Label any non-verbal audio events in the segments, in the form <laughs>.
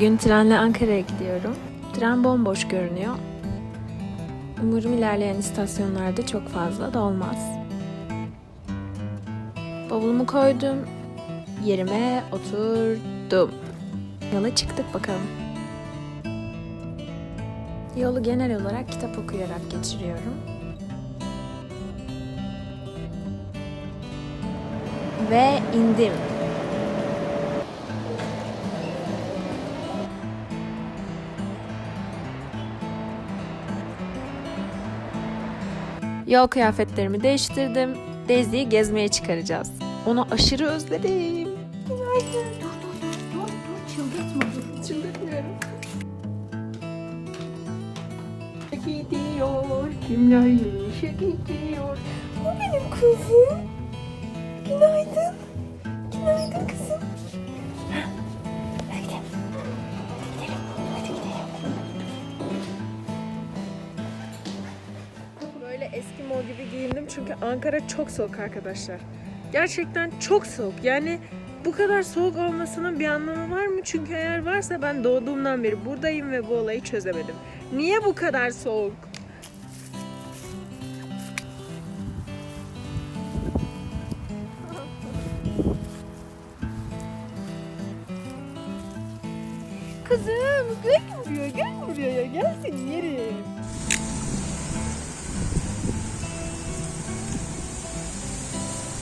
Bugün trenle Ankara'ya gidiyorum. Tren bomboş görünüyor. Umarım ilerleyen istasyonlarda çok fazla da olmaz. Bavulumu koydum. Yerime oturdum. Yola çıktık bakalım. Yolu genel olarak kitap okuyarak geçiriyorum. Ve indim. Yol kıyafetlerimi değiştirdim. Daisy'yi gezmeye çıkaracağız. Onu aşırı özledim. Günaydın. Dur dur dur çıldırtma dur. Çıldırtmıyorum. Gidiyor kimler işe gidiyor. O benim kızım. Günaydın. Günaydın kızım. Böyle Eskimo gibi giyindim çünkü Ankara çok soğuk arkadaşlar. Gerçekten çok soğuk. Yani bu kadar soğuk olmasının bir anlamı var mı? Çünkü eğer varsa ben doğduğumdan beri buradayım ve bu olayı çözemedim. Niye bu kadar soğuk? Kızım gel buraya gel buraya gel seni yerim.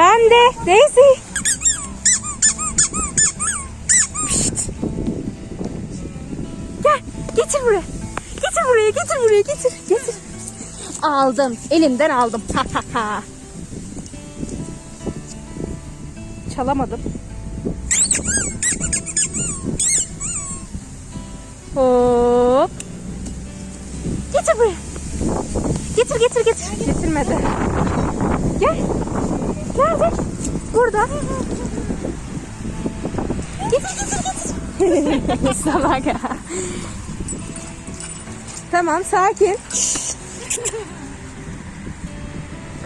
Ben de Daisy. Gel getir buraya. Getir buraya getir buraya getir. Getir. Aldım. Elimden aldım. Ha ha ha. Çalamadım. Hop. Getir buraya. Getir getir getir. Getirmedi. Burada. Getir getir getir. <laughs> Salak ya. Tamam sakin.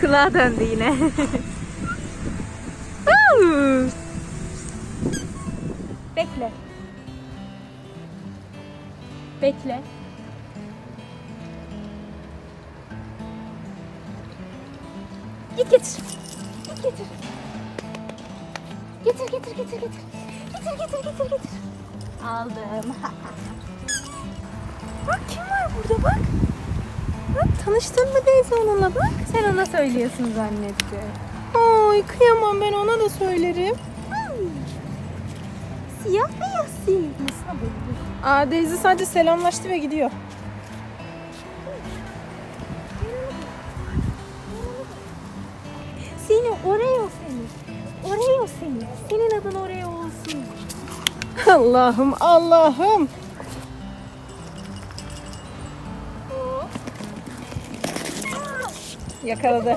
Kulağa döndü yine. Bekle. Bekle. Git getir. Getir getir getir getir. Getir getir getir getir. Aldım. <laughs> bak kim var burada bak. Bak tanıştın mı Deyze onunla bak. Sen ona söylüyorsun zannetti. Ay kıyamam ben ona da söylerim. Siyah beyaz siyah. Aa Daisy sadece selamlaştı ve gidiyor. Senin adın Oreo olsun. Allah'ım Allah'ım. Yakaladı.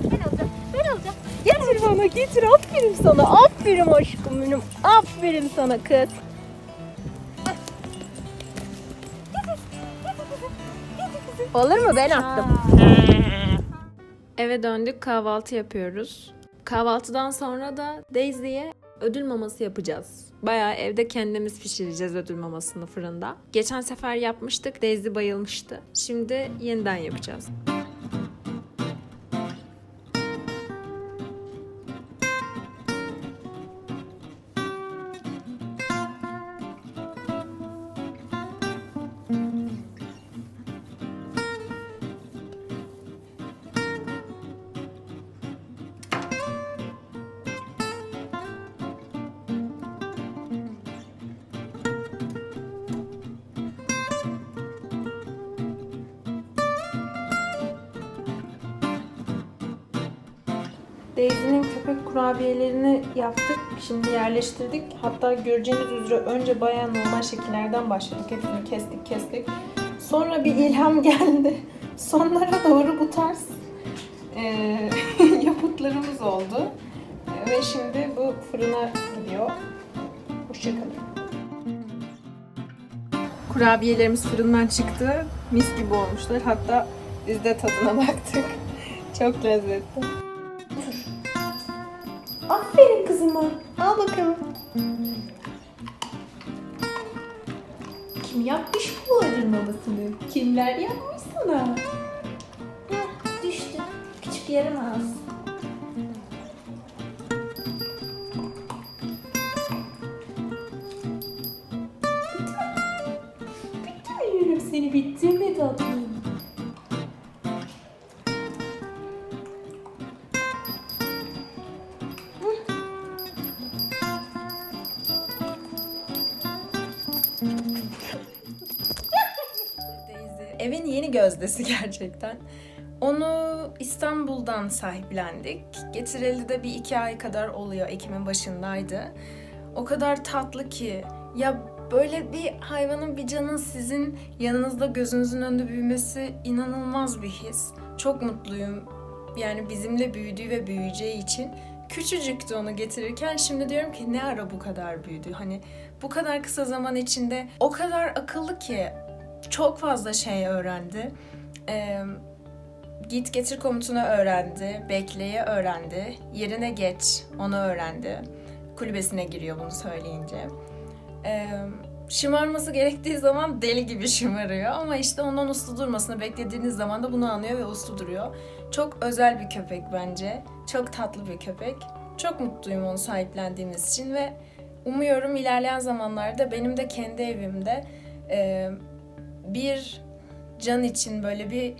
Ben alacağım. Ben alacağım. Getir bana getir. Aferin sana. Aferin aşkım benim. Aferin sana kız. Olur mu? Ben attım. Eve döndük kahvaltı yapıyoruz. Kahvaltıdan sonra da Daisy'ye ödül maması yapacağız. Bayağı evde kendimiz pişireceğiz ödül mamasını fırında. Geçen sefer yapmıştık. Daisy bayılmıştı. Şimdi yeniden yapacağız. Daisy'nin köpek kurabiyelerini yaptık. Şimdi yerleştirdik. Hatta göreceğiniz üzere önce bayağı normal şekillerden başladık. Hepsini kestik kestik. Sonra bir ilham <laughs> geldi. Sonlara doğru bu tarz eee, <laughs> yapıtlarımız oldu. Ve şimdi bu fırına gidiyor. Hoşçakalın. Kurabiyelerimiz fırından çıktı. Mis gibi olmuşlar. Hatta biz de tadına <laughs> baktık. Çok lezzetli. Aferin kızıma. Al bakalım. Kim yapmış bu ödülmamasını? Kimler yapmış sana? Heh, düştü. Küçük yaramaz. Bitti Evin yeni gözdesi <laughs> gerçekten. Onu İstanbul'dan sahiplendik. Getireli de bir iki ay kadar oluyor. Ekim'in başındaydı. O kadar tatlı ki. Ya böyle bir hayvanın bir canın sizin yanınızda gözünüzün önünde büyümesi inanılmaz bir his. Çok mutluyum. Yani bizimle büyüdüğü ve büyüyeceği için. Küçücüktü onu getirirken şimdi diyorum ki ne ara bu kadar büyüdü? Hani bu kadar kısa zaman içinde o kadar akıllı ki çok fazla şey öğrendi. Ee, git getir komutunu öğrendi, bekleyi öğrendi, yerine geç onu öğrendi. Kulübesine giriyor bunu söyleyince. Ee, şımarması gerektiği zaman deli gibi <laughs> şımarıyor ama işte ondan uslu durmasını beklediğiniz zaman da bunu anlıyor ve uslu duruyor. Çok özel bir köpek bence. Çok tatlı bir köpek. Çok mutluyum onu sahiplendiğimiz için ve umuyorum ilerleyen zamanlarda benim de kendi evimde e, bir can için böyle bir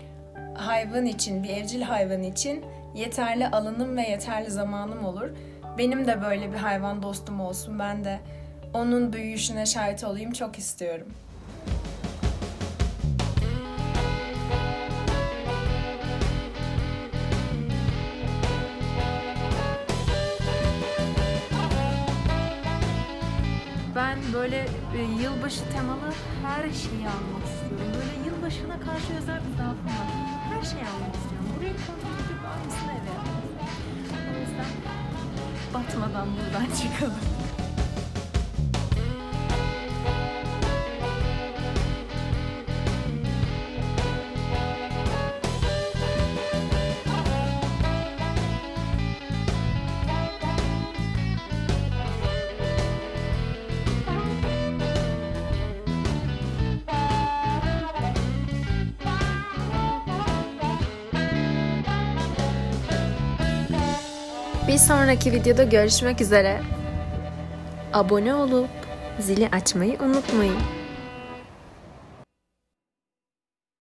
hayvan için, bir evcil hayvan için yeterli alanım ve yeterli zamanım olur. Benim de böyle bir hayvan dostum olsun. Ben de onun büyüyüşüne şahit olayım çok istiyorum. Böyle e, yılbaşı temalı her şeyi almak istiyorum. Böyle yılbaşına karşı özel bir zaafım var. Her şeyi almak istiyorum. Buraya koyduğum gibi aynısını eve yapmak. O yüzden batmadan buradan <laughs> çıkalım. Bir sonraki videoda görüşmek üzere. Abone olup zili açmayı unutmayın.